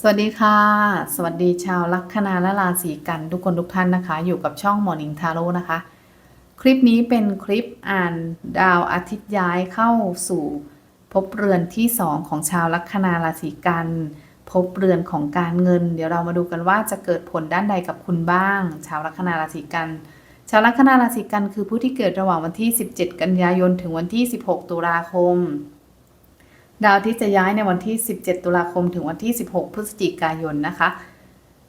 สวัสดีค่ะ สวัสดีชาวลัคนาและราศีกันทุกคนทุกท่านนะคะ อยู่กับช่อง Morning Tarot นะคะ คลิปนี้เป็นคลิปอ่านดาวอาทิตย์ย้ายเข้าสู่ภพเรือนที่ 2 ของชาวลัคนาราศีกันภพเรือนของการเงิน เดี๋ยวเรามาดูกันว่าจะเกิดผลด้านใดกับคุณบ้าง ชาวลัคนาราศีกัน ชาวลัคนาราศีกันคือผู้ที่เกิดระหว่างวันที่ 17 กันยายนถึงวันที่ 16 ตุลาคม ดาวที่จะย้ายในวันที่ 17 ตุลาคมถึงวันที่ 16 พฤศจิกายนนะคะ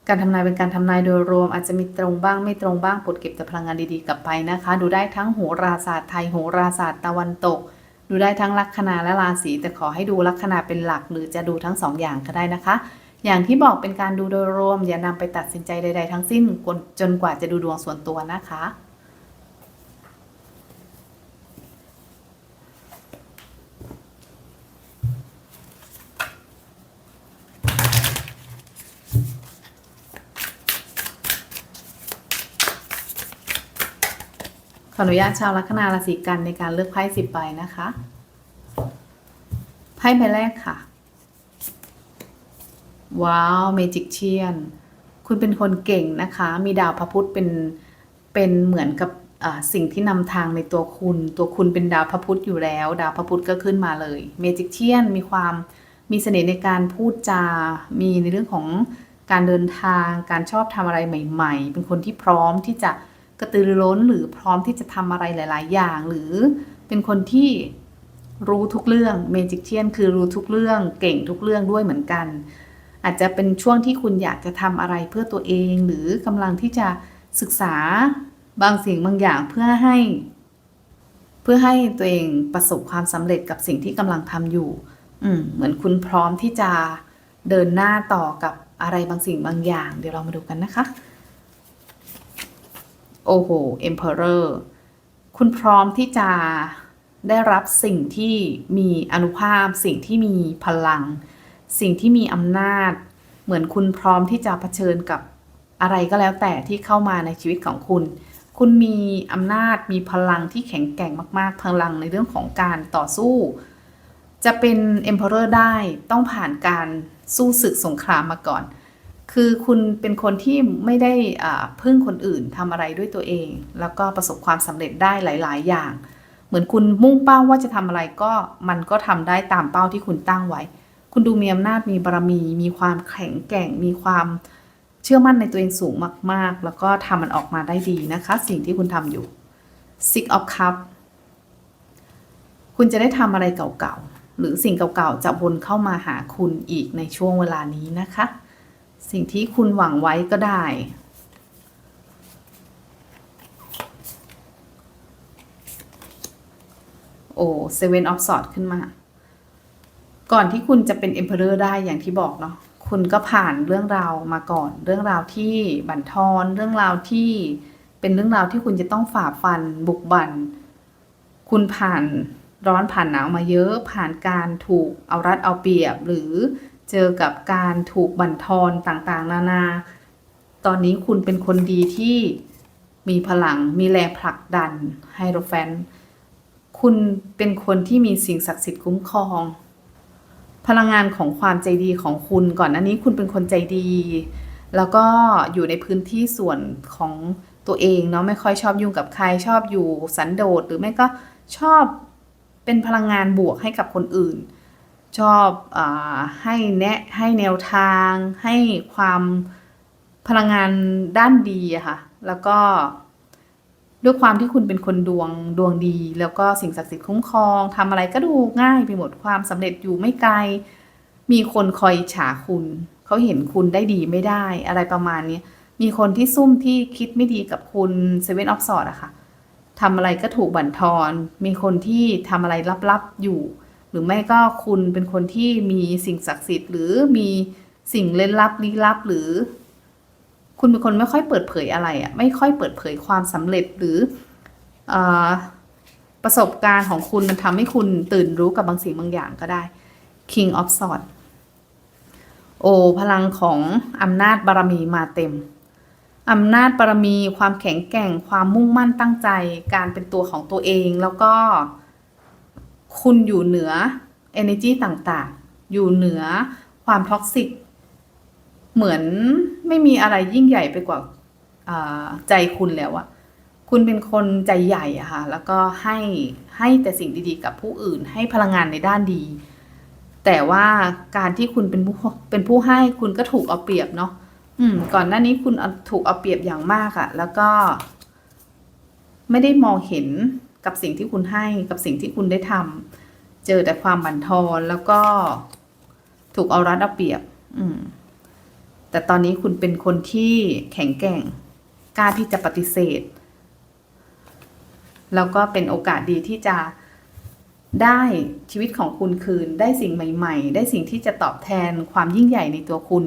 การทำนายเป็นการทำนายโดยรวมอาจจะมีตรงบ้างไม่ตรงบ้างโปรดเก็บแต่พลังงานดีๆกลับไปนะคะ ดูได้ทั้งโหราศาสตร์ไทยโหราศาสตร์ตะวันตก ดูได้ทั้งลัคนาและราศีแต่ขอให้ดูลัคนาเป็นหลัก หรือจะดูทั้งสองอย่างก็ได้นะคะ อย่างที่บอกเป็นการดูโดยรวมอย่านำไปตัดสินใจใด ๆ ทั้งสิ้นจนกว่าจะดูดวงส่วนตัวนะคะ ขออนุญาตชาวลัคนาราศีกันในการเลือกไพ่สิบใบนะคะ ไพ่ใบแรกค่ะ ว้าวเมจิกเชียน คุณเป็นคนเก่งนะคะ มีดาวพระพุธเป็น เป็นเหมือนกับสิ่งที่นำทางในตัวคุณ ตัวคุณเป็นดาวพระพุธอยู่แล้ว ดาวพระพุธก็ขึ้นมาเลยเมจิกเชียนมีความมีเสน่ห์ในการพูดจา มีในเรื่องของการเดินทาง การชอบทำอะไรใหม่ ๆ เป็นคนที่พร้อมที่จะ กระตือรือร้นหรือพร้อมที่จะทำอะไรหลาย ๆ อย่าง หรือเป็นคนที่รู้ทุกเรื่องเมจิกเชียนคือรู้ทุกเรื่องเก่งทุกเรื่องด้วยเหมือนกัน อาจจะเป็นช่วงที่คุณอยากจะทำอะไรเพื่อตัวเอง หรือกำลังที่จะศึกษาบางสิ่งบางอย่างเพื่อให้ เพื่อให้ตัวเองประสบความสำเร็จกับสิ่งที่กำลังทำอยู่อืเหมือนคุณพร้อมที่จะเดินหน้าต่อกับอะไรบางสิ่งบางอย่าง เดี๋ยวเรามาดูกันนะคะ โอ้โห Emperor คุณพร้อมที่จะได้รับสิ่งที่มีอนุภาพ สิ่งที่มีพลัง สิ่งที่มีอำนาจ เหมือนคุณพร้อมที่จะเผชิญกับอะไรก็แล้วแต่ที่เข้ามาในชีวิตของคุณ คุณมีอำนาจมีพลังที่แข็งแกร่งมาก ๆ พลังในเรื่องของการต่อสู้ จะเป็น Emperor ได้ต้องผ่านการสู้ศึกสงครามมาก่อน คือคุณเป็นคนที่ไม่ได้พึ่งคนอื่นทำอะไรด้วยตัวเอง แล้วก็ประสบความสำเร็จได้หลาย ๆ อย่าง เหมือนคุณมุ่งเป้าว่าจะทำอะไรก็มันก็ทำได้ตามเป้าที่คุณตั้งไว้ คุณดูมีอำนาจมีบารมี มีความแข็งแกร่ง มีความเชื่อมั่นในตัวเองสูงมาก ๆ แล้วก็ทำมันออกมาได้ดีนะคะ สิ่งที่คุณทำอยู่ Six of Cup คุณจะได้ทำอะไรเก่า ๆ หรือสิ่งเก่า ๆ จะวนเข้ามาหาคุณอีกในช่วงเวลานี้นะคะ สิ่งที่คุณหวังไว้ก็ได้ โอ้เซเว่นออฟสอดขึ้นมา ก่อนที่คุณจะเป็น Emperor ได้อย่างที่บอกเนาะคุณก็ผ่านเรื่องราวมาก่อน เรื่องราวที่บั่นทอนเรื่องราวที่เป็นเรื่องราวที่คุณจะต้องฝ่าฟันบุกบัน่นคุณผ่านร้อนผ่านหนาวมาเยอะผ่านการถูกเอารัดเอาเปรียบหรือ เจอกับการถูกบั่นทอนต่างๆ นานา ตอนนี้คุณเป็นคนดีที่มีพลังมีแรงผลักดันไฮโรแฟน คุณเป็นคนที่มีสิ่งศักดิ์สิทธิ์คุ้มครอง พลังงานของความใจดีของคุณก่อนอันนี้คุณเป็นคนใจดี แล้วก็อยู่ในพื้นที่ส่วนของตัวเองเนาะไม่ค่อยชอบยุ่งกับใครชอบอยู่สันโดษหรือไม่ก็ชอบเป็นพลังงานบวกให้กับคนอื่น ชอบอให้แนะให้แนวทาง ให้ความพลังงานด้านดีค่ะ แล้วก็ด้วยความที่คุณเป็นคนดวงดวงดี แล้วก็สิ่งศักดิ์สิทธิ์คุ้มครองทำอะไรก็ดูง่ายไปหมดความสำเร็จอยู่ไม่ไกล มีคนคอยฉาคุณ เขาเห็นคุณได้ดีไม่ได้อะไรประมาณนี้มีคนที่ซุ่มที่คิดไม่ดีกับคุณเซเว่นออฟสอดอะค่ะทำอะไรก็ถูกบั่นทอน มีคนที่ทำอะไรลับๆอยู่ รือไม่ก็คุณเป็นคนที่มีสิ่งศักดิ์สิทธิ์ หรือมีสิ่งเล่นลับลี้ลับหรือ คุณเป็นคนไม่ค่อยเปิดเผยอะไรอะไม่ค่อยเปิดเผยความสำเร็จหรืออประสบการณ์ของคุณมันทำให้คุณตื่นรู้กับบางสิ่งบางอย่างก็ได้ King of Swords โอพลังของอำนาจบารมีมาเต็มอำนาจบารมี ความแข็งแกร่ง ความมุ่งมั่นตั้งใจ การเป็นตัวของตัวเอง แล้วก็ คุณอยู่เหนือ energy ต่างๆ อยู่เหนือความท็อกซิก เหมือนไม่มีอะไรยิ่งใหญ่ไปกว่าาใจคุณแล้วอะคุณเป็นคนใจใหญ่อะค่ะ แล้วก็ให้ให้แต่สิ่งดีๆ กับผู้อื่น ให้พลังงานในด้านดี แต่ว่าการที่คุณเป็นผู้เป็นผู้ให้คุณก็ถูกเอาเปรียบเนาะ อืม ก่อนหน้านี้คุณถูกเอาเปรียบอย่างมากอะแล้วก็ ไม่ได้มองเห็น กับสิ่งที่คุณให้กับสิ่งที่คุณได้ทำเจอแต่ความบั่นทอนแล้วก็ถูกเอารัดเอาเปรียบ อืม แต่ตอนนี้คุณเป็นคนที่แข็งแกร่ง กล้าที่จะปฏิเสธ แล้วก็เป็นโอกาสดีที่จะได้ชีวิตของคุณคืน ได้สิ่งใหม่ ๆ ได้สิ่งที่จะตอบแทนความยิ่งใหญ่ในตัวคุณ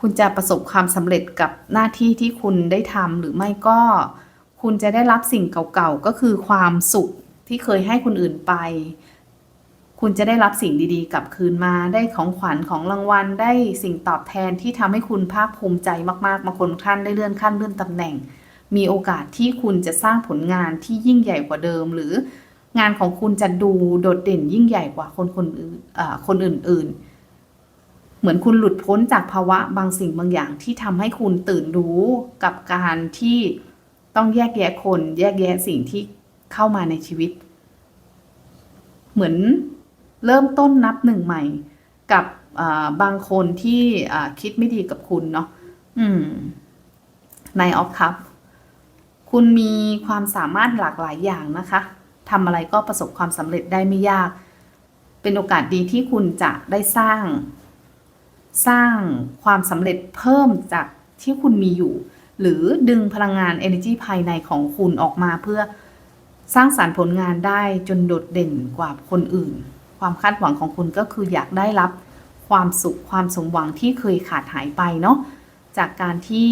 คุณจะประสบความสำเร็จกับหน้าที่ที่คุณได้ทำหรือไม่ก็ คุณจะได้รับสิ่งเก่าๆ ก็คือความสุขที่เคยให้คนอื่นไป คุณจะได้รับสิ่งดีๆ กลับคืนมา ได้ของขวัญของรางวัล ได้สิ่งตอบแทนที่ทำให้คุณภาคภูมิใจมากๆบางคนท่านได้เลื่อนขั้นเลื่อนตำแหน่ง มีโอกาสที่คุณจะสร้างผลงานที่ยิ่งใหญ่กว่าเดิม หรืองานของคุณจะดูโดดเด่นยิ่งใหญ่กว่าคนคนอื่นอ่าคนอื่น ๆ เหมือนคุณหลุดพ้นจากภาวะบางสิ่งบางอย่างที่ทำให้คุณตื่นรู้กับการที่ ต้องแยกแยะคน แยกแยะสิ่งที่เข้ามาในชีวิต เหมือนเริ่มต้นนับหนึ่งใหม่ กับบางคนที่คิดไม่ดีกับคุณเนาะอืมในออฟคัพคุณมีความสามารถหลากหลายอย่างนะคะทำอะไรก็ประสบความสำเร็จได้ไม่ยาก เป็นโอกาสดีที่คุณจะได้สร้าง สร้างความสำเร็จเพิ่มจากที่คุณมีอยู่ หรือดึงพลังงาน energy ภายในของคุณออกมาเพื่อสร้างสารรค์ผลงานได้จนโดดเด่นกว่าคนอื่น ความคาดหวังของคุณก็คืออยากได้รับความสุขความสมหวังที่เคยขาดหายไปเนาะจากการที่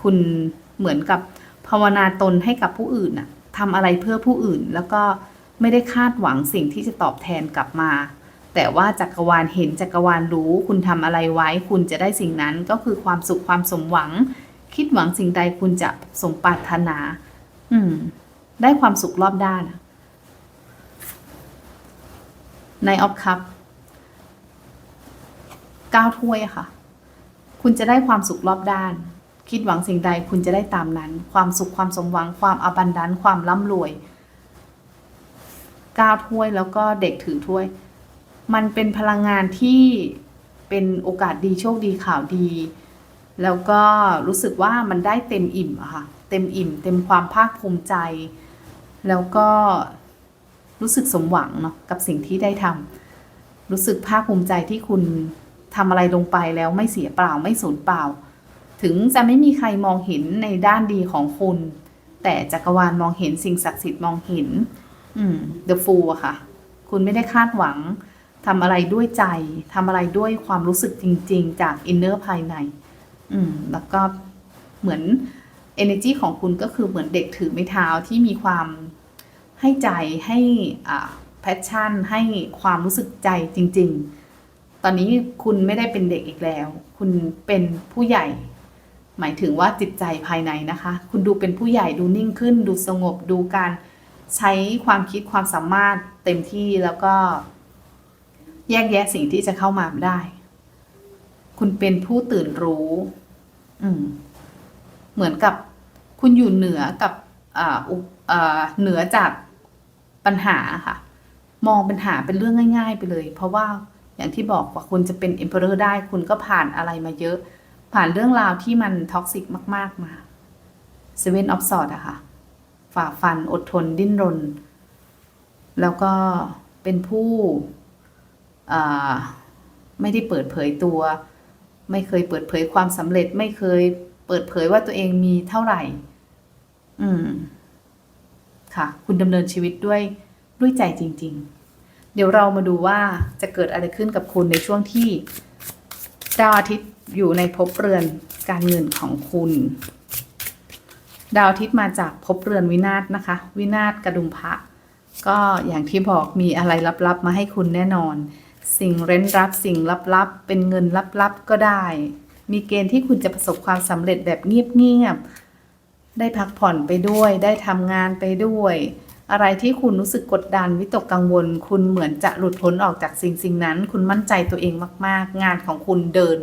คุณเหมือนกับภาวนาตนให้กับผู้อื่นน่ะทำอะไรเพื่อผู้อื่นแล้วก็ไม่ได้คาดหวังสิ่งที่จะตอบแทนกลับมา แต่ว่าจักรวาลเห็นจักรวาลรู้ คุณทำอะไรไว้ คุณจะได้สิ่งนั้นก็คือความสุขความสมหวัง คิดหวังสิ่งใดคุณจะสมปรารถนา อืม ได้ความสุขรอบด้านในออฟคัพเก้าถ้วยค่ะ คุณจะได้ความสุขรอบด้าน คิดหวังสิ่งใดคุณจะได้ตามนั้น ความสุขความสมหวัง ความอบันดันความร่ำรวยเก้าถ้วยแล้วก็เด็กถือถ้วย มันเป็นพลังงานที่เป็นโอกาสดีโชคดีข่าวดี แล้วก็รู้สึกว่ามันได้เต็มอิ่มอะค่ะเต็มอิ่ม เต็มความภาคภูมิใจ แล้วก็รู้สึกสมหวังเนาะกับสิ่งที่ได้ทำรู้สึกภาคภูมิใจที่คุณทำอะไรลงไปแล้วไม่เสียเปล่าไม่สูญเปล่า ถึงจะไม่มีใครมองเห็นในด้านดีของคุณ แต่จักรวาลมองเห็นสิ่งศักดิ์สิทธิ์มองเห็น อืม The Fool อะค่ะ คุณไม่ได้คาดหวัง ทำอะไรด้วยใจทำอะไรด้วยความรู้สึกจริง ๆ จากอินเนอร์ภายใน อืม แล้วก็เหมือน energy ของคุณก็คือเหมือนเด็กถือไม้เท้าที่มีความให้ใจให้อ่า passion ให้ความรู้สึกใจจริง ๆ ตอนนี้คุณไม่ได้เป็นเด็กอีกแล้ว คุณเป็นผู้ใหญ่ หมายถึงว่าจิตใจภายในนะคะ คุณดูเป็นผู้ใหญ่ดูนิ่งขึ้น ดูสงบดูการใช้ความคิดความสามารถเต็มที่แล้วก็ แยกแยะสิ่งที่จะเข้ามาได้ คุณเป็นผู้ตื่นรู้ อืม เหมือนกับคุณอยู่เหนือกับอ่าอุอ่าเหนือจากปัญหาค่ะ มองปัญหาเป็นเรื่องง่าย ๆ ไปเลย เพราะว่าอย่างที่บอกว่าคุณจะเป็น emperor ได้ คุณก็ผ่านอะไรมาเยอะ ผ่านเรื่องราวที่มันท็อกซิกมาก ๆมา seven of swords อะค่ะ ฝ่าฟันอดทนดิ้นรน แล้วก็เป็นผู้ ไม่ได้เปิดเผยตัว ไม่เคยเปิดเผยความสำเร็จ ไม่เคยเปิดเผยว่าตัวเองมีเท่าไหร่ อืม ค่ะ คุณดำเนินชีวิตด้วยด้วยใจจริง ๆ เดี๋ยวเรามาดูว่าจะเกิดอะไรขึ้นกับคุณในช่วงที่ดาวอาทิตย์อยู่ในภพเรือนการเงินของคุณ ดาวอาทิตย์มาจากภพเรือนวินาศนะคะ วินาศกระดุมพระก็อย่างที่บอกมีอะไรลับๆมาให้คุณแน่นอน สิ่งเร้นรับสิ่งลับๆ เป็นเงินลับๆ ก็ได้ มีเกณฑ์ที่คุณจะประสบความสำเร็จแบบเงียบๆ ได้พักผ่อนไปด้วย ได้ทำงานไปด้วย อะไรที่คุณรู้สึกกดดันวิตกกังวล คุณเหมือนจะหลุดพ้นออกจากสิ่งสิ่งนั้น คุณมั่นใจตัวเองมากๆ งานของคุณเดิน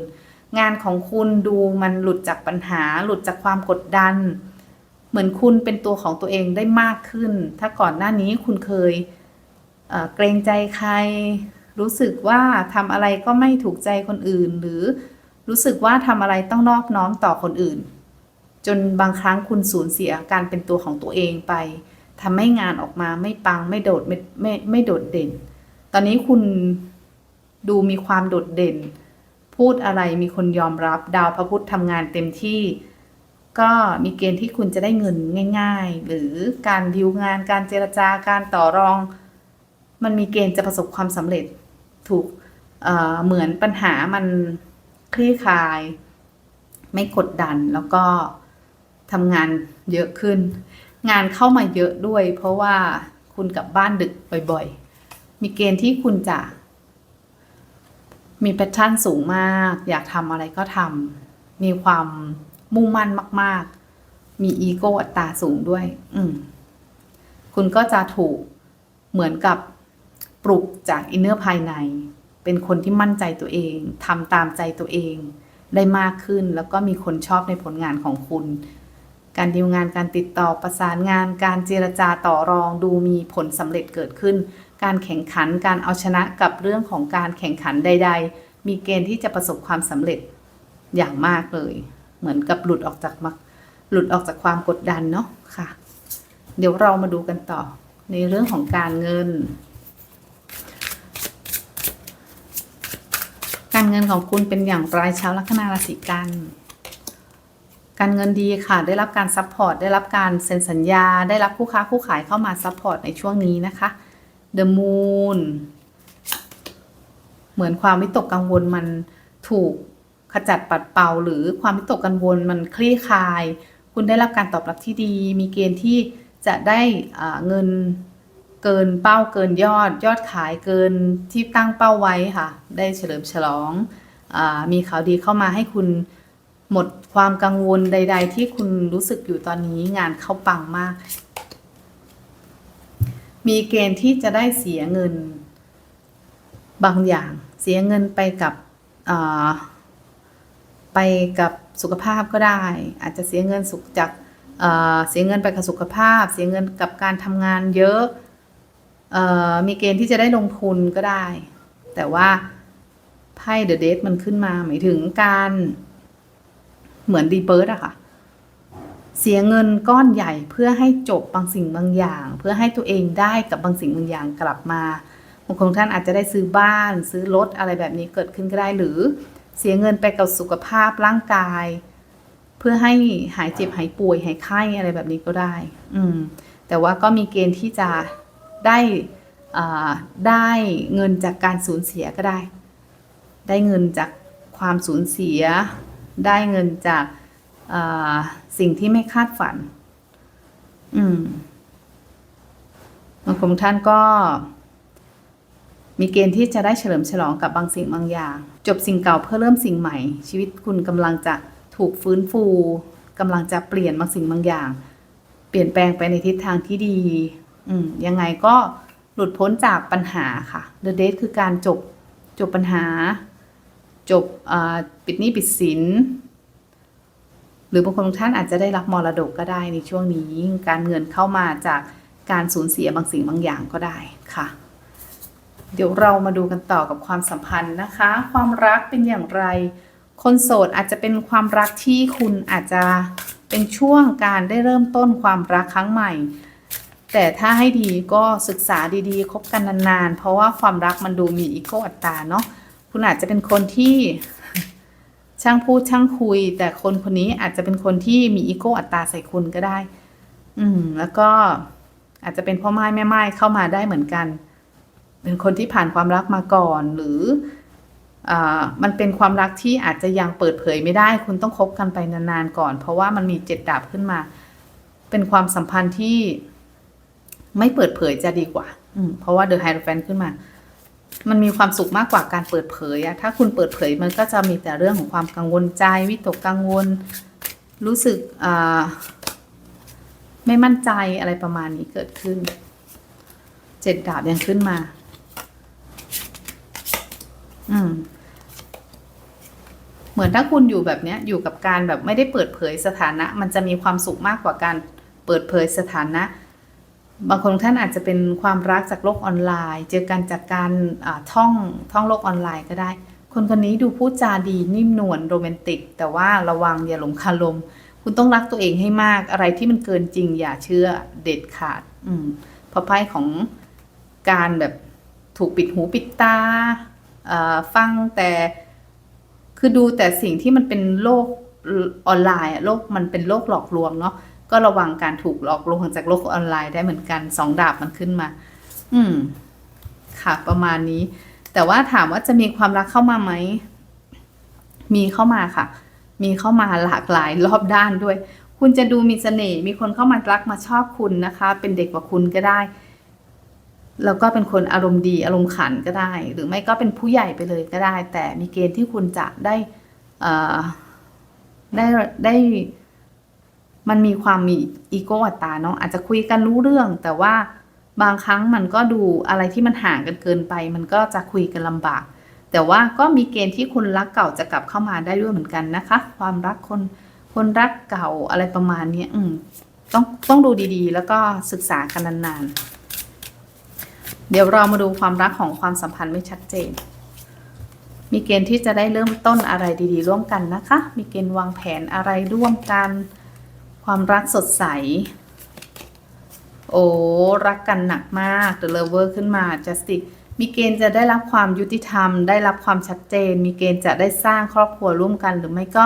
งานของคุณดูมันหลุดจากปัญหา หลุดจากความกดดัน เหมือนคุณเป็นตัวของตัวเองได้มากขึ้น ถ้าก่อนหน้านี้คุณเคยเเกรงใจใคร รู้สึกว่าทำอะไรก็ไม่ถูกใจคนอื่น หรือรู้สึกว่าทำอะไรต้องนอบน้อมต่อคนอื่น จนบางครั้งคุณสูญเสียการเป็นตัวของตัวเองไปทำให้งานออกมาไม่ปังไม่โดดไม่ไม่ไม่โดดเด่น ตอนนี้คุณดูมีความโดดเด่น พูดอะไรมีคนยอมรับ ดาวพระพุธทำงานเต็มที่ ก็มีเกณฑ์ที่คุณจะได้เงินง่าย ๆ หรือการดิวงานการเจรจาการต่อรอง มันมีเกณฑ์จะประสบความสำเร็จ ถูกเเหมือนปัญหามันคลี่คลาย ไม่กดดันแล้วก็ทำงานเยอะขึ้น งานเข้ามาเยอะด้วย เพราะว่าคุณกลับบ้านดึกบ่อยๆ มีเกณฑ์ที่คุณจะ มีแพชชั่นสูงมาก อยากทำอะไรก็ทำมีความมุ่งมั่นมาก ๆ มีอีโก้อัตราสูงด้วย อืมคุณก็จะถูกเหมือนกับ ปลุกจากอินเนอร์ภายใน เป็นคนที่มั่นใจตัวเองทำตามใจตัวเองได้มากขึ้นแล้วก็มีคนชอบในผลงานของคุณ การดีลงานการติดต่อประสานงาน การเจรจาต่อรองดูมีผลสำเร็จเกิดขึ้น การแข่งขันการเอาชนะกับเรื่องของการแข่งขันใด ๆ มีเกณฑ์ที่จะประสบความสำเร็จอย่างมากเลย เหมือนกับหลุดออกจากมักหลุดออกจากความกดดันเนาะค่ะ เดี๋ยวเรามาดูกันต่อในเรื่องของการเงิน การ เงินของคุณเป็นอย่างไรชาวลัคนาราศีกัน การเงินดีค่ะ ได้รับการซัพพอร์ต ได้รับการเซ็นสัญญา ได้รับคู่ค้าคู่ขายเข้ามาซัพพอร์ตในช่วงนี้นะคะ The Moon เหมือนความวิตกกังวลมันถูกขจัดปัดเป่า หรือความวิตกกังวลมันคลี่คลาย คุณได้รับการตอบรับที่ดี มีเกณฑ์ที่จะได้เงิน เกินเป้าเกินยอด ยอดขายเกินที่ตั้งเป้าไว้ค่ะ ได้เฉลิมฉลองอมีข่าวดีเข้ามาให้คุณหมดความกังวลใด ๆ ที่คุณรู้สึกอยู่ตอนนี้งานเข้าปังมาก มีเกณฑ์ที่จะได้เสียเงินบางอย่างเสียเงินไปกับไปกับสุขภาพก็ได้ อาจจะเสียเงินสุขจากเสียเงินไปกับสุขภาพ เสียเงินกับการทำงานเยอะ มีเกณฑ์ที่จะได้ลงทุนก็ได้ แต่ว่าไพ่เดอะเดทมันขึ้นมาหมายถึงการเหมือนรีเบิร์อะค่ะ เสียเงินก้อนใหญ่เพื่อให้จบบางสิ่งบางอย่าง เพื่อให้ตัวเองได้กับบางสิ่งบางอย่างกลับมาบางคนท่านอาจจะได้ซื้อบ้าน ซื้อรถอะไรแบบนี้เกิดขึ้นก็ได้หรือเสียเงินไปกับสุขภาพร่างกาย เพื่อให้หายเจ็บหายป่วยหายไข้อะไรแบบนี้ก็ได้ อืม แต่ว่าก็มีเกณฑ์ที่จะ ได้ได้เงินจากการสูญเสียก็ได้ ได้เงินจากความสูญเสีย ได้เงินจากสิ่งที่ไม่คาดฝัน อืมบางคนท่านก็ มีเกณฑ์ที่จะได้เฉลิมฉลองกับบางสิ่งบางอย่าง จบสิ่งเก่าเพื่อเริ่มสิ่งใหม่ ชีวิตคุณกำลังจะถูกฟื้นฟูกำลังจะเปลี่ยนบางสิ่งบางอย่าง เปลี่ยนแปลงไปในทิศทางที่ดี อืมยังไงก็หลุดพ้นจากปัญหาค่ะ The Date คือการจบจบปัญหา จบปิดหนี้ปิดสิน หรือบางคนท่านอาจจะได้รับมรดกก็ได้ในช่วงนี้ การเงินเข้ามาจากการสูญเสียบางสิ่งบางอย่างก็ได้ค่ะ เดี๋ยวเรามาดูกันต่อกับความสัมพันธ์นะคะ ความรักเป็นอย่างไร คนโสดอาจจะเป็นความรักที่คุณอาจจะเป็นช่วงการได้เริ่มต้นความรักครั้งใหม่ แต่ถ้าให้ดีก็ศึกษาดีๆ คบกันนานๆ เพราะว่าความรักมันดูมีอีโก้อัตราเนาะ คุณอาจจะเป็นคนที่ช่างพูดช่างคุย แต่คนคนนี้อาจจะเป็นคนที่มีอีโก้อัตราใส่คุณก็ได้ อืม แล้วก็อาจจะเป็นพ่อไม้แม่ไม้เข้ามาได้เหมือนกัน เป็นคนที่ผ่านความรักมาก่อน หรืออมันเป็นความรักที่อาจจะยังเปิดเผยไม่ได้ คุณต้องคบกันไปนานๆก่อน เพราะว่ามันมีเจ็ดดาบขึ้นมา เป็นความสัมพันธ์ที่ ไม่เปิดเผยจะดีกว่า อืมเพราะว่าเดอะไฮโ o แฟนขึ้นมา มันมีความสุขมากกว่าการเปิดเผยอะถ้าคุณเปิดเผยมันก็จะมีแต่เรื่องของความกังวลใจ วิตกกังวล รู้สึกอ่าไม่มั่นใจอะไรประมาณนี้เกิดขึ้น เจ็ดดาบยังขึ้นมา อืม เหมือนถ้าคุณอยู่แบบเนี้ย อยู่กับการแบบไม่ได้เปิดเผยสถานะ มันจะมีความสุขมากกว่าการเปิดเผยสถานะ บางคนท่านอาจจะเป็นความรักจากโลกออนไลน์ เจอกันจากการท่องท่องโลกออนไลน์ก็ได้ คนคนนี้ดูพูดจาดีนิ่มนวลโรแมนติก แต่ว่าระวังอย่าหลงคาลม คุณต้องรักตัวเองให้มากอะไรที่มันเกินจริง อย่าเชื่อเด็ดขาด อืมพราะไพ่ของการแบบถูกปิดหูปิดตาฟังแต่คือดูแต่สิ่งที่มันเป็นโลกออนไลน์โลกมันเป็นโลกหลอกลวงเนาะ ก็ระวังการถูกหลอกลวงจากโลกออนไลน์ได้เหมือนกันสองดาบมันขึ้นมา อืม ค่ะ ประมาณนี้ แต่ว่าถามว่าจะมีความรักเข้ามาไหม มีเข้ามาค่ะ มีเข้ามาหลากหลายรอบด้านด้วย คุณจะดูมีเสน่ห์มีคนเข้ามารักมาชอบคุณนะคะ เป็นเด็กกว่าคุณก็ได้ แล้วก็เป็นคนอารมณ์ดีอารมณ์ขันก็ได้ หรือไม่ก็เป็นผู้ใหญ่ไปเลยก็ได้ แต่มีเกณฑ์ที่คุณจะได้ได้ได้ มันมีความมีอีโก้อัตตาเนาะอาจจะคุยกันรู้เรื่อง แต่ว่าบางครั้งมันก็ดูอะไรที่มันห่างกันเกินไป มันก็จะคุยกันลำบาก แต่ว่าก็มีเกณฑ์ที่คนรักเก่าจะกลับเข้ามาได้ด้วยเหมือนกันนะคะ ความรักคนคนรักเก่าอะไรประมาณนี้อืมต้องต้องดูดีๆ แล้วก็ศึกษากันนานๆ เดี๋ยวเรามาดูความรักของความสัมพันธ์ไม่ชัดเจน มีเกณฑ์ที่จะได้เริ่มต้นอะไรดีๆ ร่วมกันนะคะ มีเกณฑ์วางแผนอะไรร่วมกัน ความรักสดใส โอ้ รักกันหนักมาก The Lover ขึ้นมา Justice มีเกณฑ์จะได้รับความยุติธรรม ได้รับความชัดเจน มีเกณฑ์จะได้สร้างครอบครัวร่วมกัน หรือไม่ก็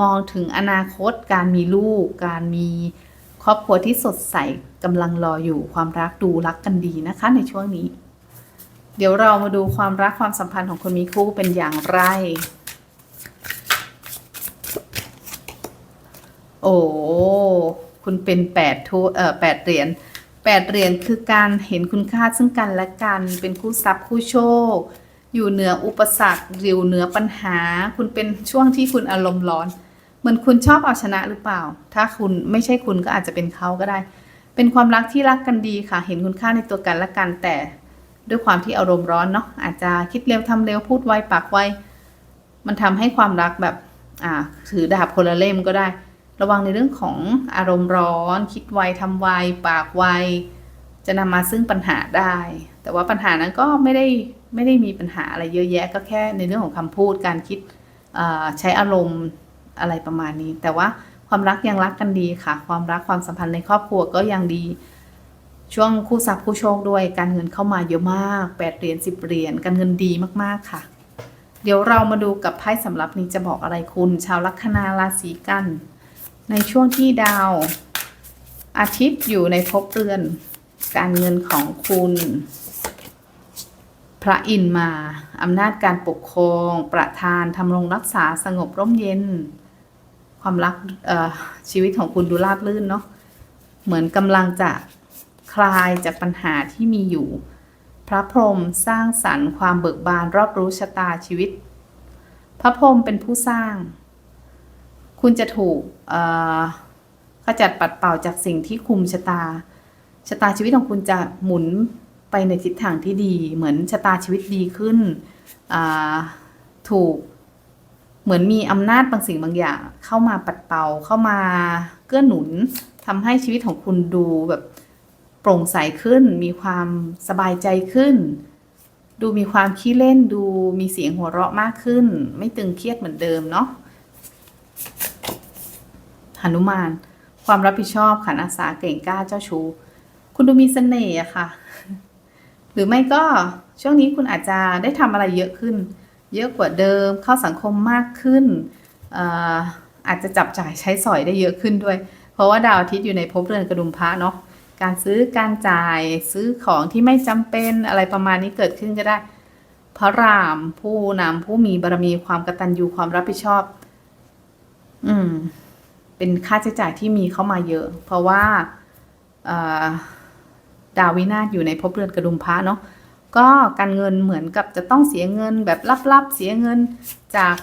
มองถึงอนาคต การมีลูก การมีครอบครัวที่สดใสกำลังรออยู่ความรักดูรักกันดีนะคะในช่วงนี้ เดี๋ยวเรามาดูความรักความสัมพันธ์ของคนมีคู่เป็นอย่างไร โอ้คุณเป็นแปดทูเอ่อแปดเหรียญแปดเหรียญคือการเห็นคุณค่าซึ่งกันและกัน เป็นคู่ทรัพย์คู่โชค อยู่เหนืออุปสรรคอยู่เหนือปัญหา คุณเป็นช่วงที่คุณอารมณ์ร้อนเหมือนคุณชอบเอาชนะหรือเปล่า ถ้าคุณไม่ใช่คุณก็อาจจะเป็นเขาก็ได้ เป็นความรักที่รักกันดีค่ะ เห็นคุณค่าในตัวกันและกันแต่ด้วยความที่อารมณ์ร้อนเนาะอาจจะคิดเร็วทำเร็วพูดไวปากไวมันทำให้ความรักแบบอ่าถือดาบคนละเล่มก็ได้ ระวังในเรื่องของอารมณ์ร้อน คิดไวทำไว ปากไว จะนำมาซึ่งปัญหาได้ แต่ว่าปัญหานั้นก็ไม่ได้ไม่ได้มีปัญหาอะไรเยอะแยะ ก็แค่ในเรื่องของคำพูดการคิดใช้อารมณ์อะไรประมาณนี้ แต่ว่าความรักยังรักกันดีค่ะ ความรักความสัมพันธ์ในครอบครัวก็ยังดี ช่วงคู่ทรัพย์คู่โชคด้วย การเงินเข้ามาเยอะมากแปดเหรียญสิบเหรียญการเงินดีมากๆค่ะ เดี๋ยวเรามาดูกับไพ่สำหรับนี้จะบอกอะไรคุณ ชาวลัคนาราศีกัน ในช่วงที่ดาว อาทิตย์อยู่ในภพเรือน การเงินของคุณ พระอินมาอำนาจการปกครอง ประธานทำรงรักษาสงบร่มเย็น ความรักชีวิตของคุณดูราบรื่นเนาะเหมือนกำลังจะคลายจากปัญหาที่มีอยู่ พระพรหมสร้างสรรค์ความเบิกบานรอบรู้ชะตาชีวิต พระพรหมเป็นผู้สร้าง คุณจะถูกขจัดปัดเป่าจากสิ่งที่คุมชะตา ชะตาชีวิตของคุณจะหมุนไปในทิศทางที่ดี เหมือนชะตาชีวิตดีขึ้น ถูกเหมือนมีอำนาจบางสิ่งบางอย่าง เข้ามาปัดเป่าเข้ามาเกื้อหนุนทำให้ชีวิตของคุณดูแบบโปร่งใสขึ้น มีความสบายใจขึ้น ดูมีความขี้เล่น ดูมีเสียงหัวเราะมากขึ้น ไม่ตึงเครียดเหมือนเดิมเนาะ หนุมาน ความรับผิดชอบขันอาสาเก่งกล้าเจ้าชู้คุณดูมีเสน่ห์อะค่ะ หรือไม่ก็ช่วงนี้คุณอาจจะได้ทำอะไรเยอะขึ้น เยอะกว่าเดิมเข้าสังคมมากขึ้นเอ่อาจจะจับจ่ายใช้สอยได้เยอะขึ้นด้วย เพราะว่าดาวอาทิตย์อยู่ในภพเรือนกระดุมพระเนาะการซื้อการจ่ายซื้อของที่ไม่จำเป็นอะไรประมาณนี้เกิดขึ้นก็ได้ พระรามผู้นำผู้มีบารมีความกตัญญูความรับผิดชอบ อืม เป็นค่าใช้จ่ายที่มีเข้ามาเยอะ เพราะว่าดาววินาศอยู่ในภพเรือนกระดุมพระเนาะก็การเงินเหมือนกับจะต้องเสียเงินแบบลับๆเสียเงินจาก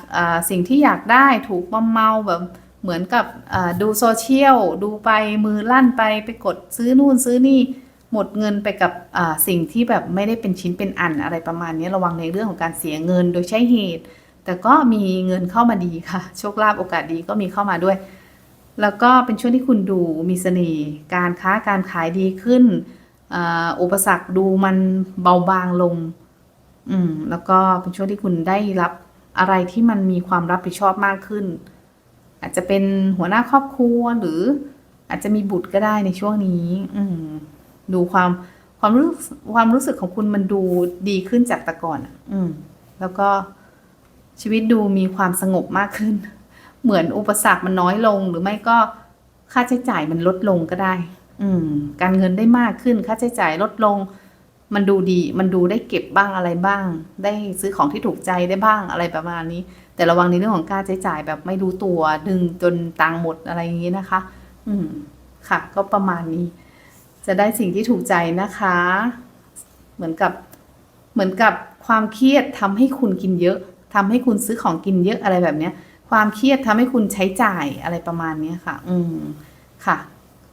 สิ่งที่อยากได้ถูกมอมเมาแบบเหมือนกับดูโซเชียลดูไปมือลั่นไปไปกดซื้อนู่นซื้อนี่หมดเงินไปกับสิ่งที่แบบไม่ได้เป็นชิ้นเป็นอันอะไรประมาณนี้ระวังในเรื่องของการเสียเงินโดยใช้เหตุ แต่ก็มีเงินเข้ามาดีค่ะ โชคลาภโอกาสดีก็มีเข้ามาด้วย แล้วก็เป็นช่วงที่คุณดูมีเสน่ห์การค้าการขายดีขึ้นอุปสรรคดูมันเบาบางลง อืม แล้วก็เป็นช่วงที่คุณได้รับอะไรที่มันมีความรับผิดชอบมากขึ้น อาจจะเป็นหัวหน้าครอบครัวหรืออาจจะมีบุตรก็ได้ในช่วงนี้ อืม ดูความความรู้ความรู้สึกของคุณมันดูดีขึ้นจากแต่ก่อน อืม แล้วก็ชีวิตดูมีความสงบมากขึ้น เหมือนอุปสรรคมันน้อยลง หรือไม่ก็ค่าใช้จ่ายมันลดลงก็ได้ อืม การเงินได้มากขึ้น ค่าใช้จ่ายลดลง มันดูดี มันดูได้เก็บบ้างอะไรบ้าง ได้ซื้อของที่ถูกใจได้บ้างอะไรประมาณนี้ แต่ระวังในเรื่องของค่าใช้จ่ายแบบไม่รู้ตัวดึงจนตังค์หมดอะไรอย่างนี้นะคะ อืม ค่ะ ก็ประมาณนี้ จะได้สิ่งที่ถูกใจนะคะ เหมือนกับ เหมือนกับความเครียดทำให้คุณกินเยอะทำให้คุณซื้อของกินเยอะอะไรแบบเนี้ย ความเครียดทำให้คุณใช้จ่ายอะไรประมาณนี้ค่ะ อืมค่ะ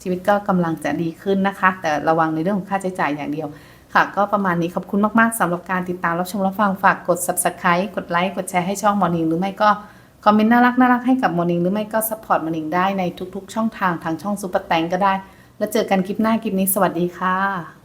ชีวิตก็กำลังจะดีขึ้นนะคะ แต่ระวังในเรื่องของค่าใช้จ่ายอย่างเดียว ค่ะ ก็ประมาณนี้ขอบคุณมากๆสำหรับการติดตามรับชมรับฟังฝากกด subscribe กดไลค์กดแชร์ให้ช่องมอร์นิ่งหรือไม่ก็คอมเมนต์น่ารักน่ารักให้กับมอร์นิ่งหรือไม่ก็ support มอร์นิ่งได้ในทุก ๆ ช่องทางทางช่องซูเปอร์แตงก็ได้ แล้วเจอกันคลิปหน้าคลิปนี้สวัสดีค่ะ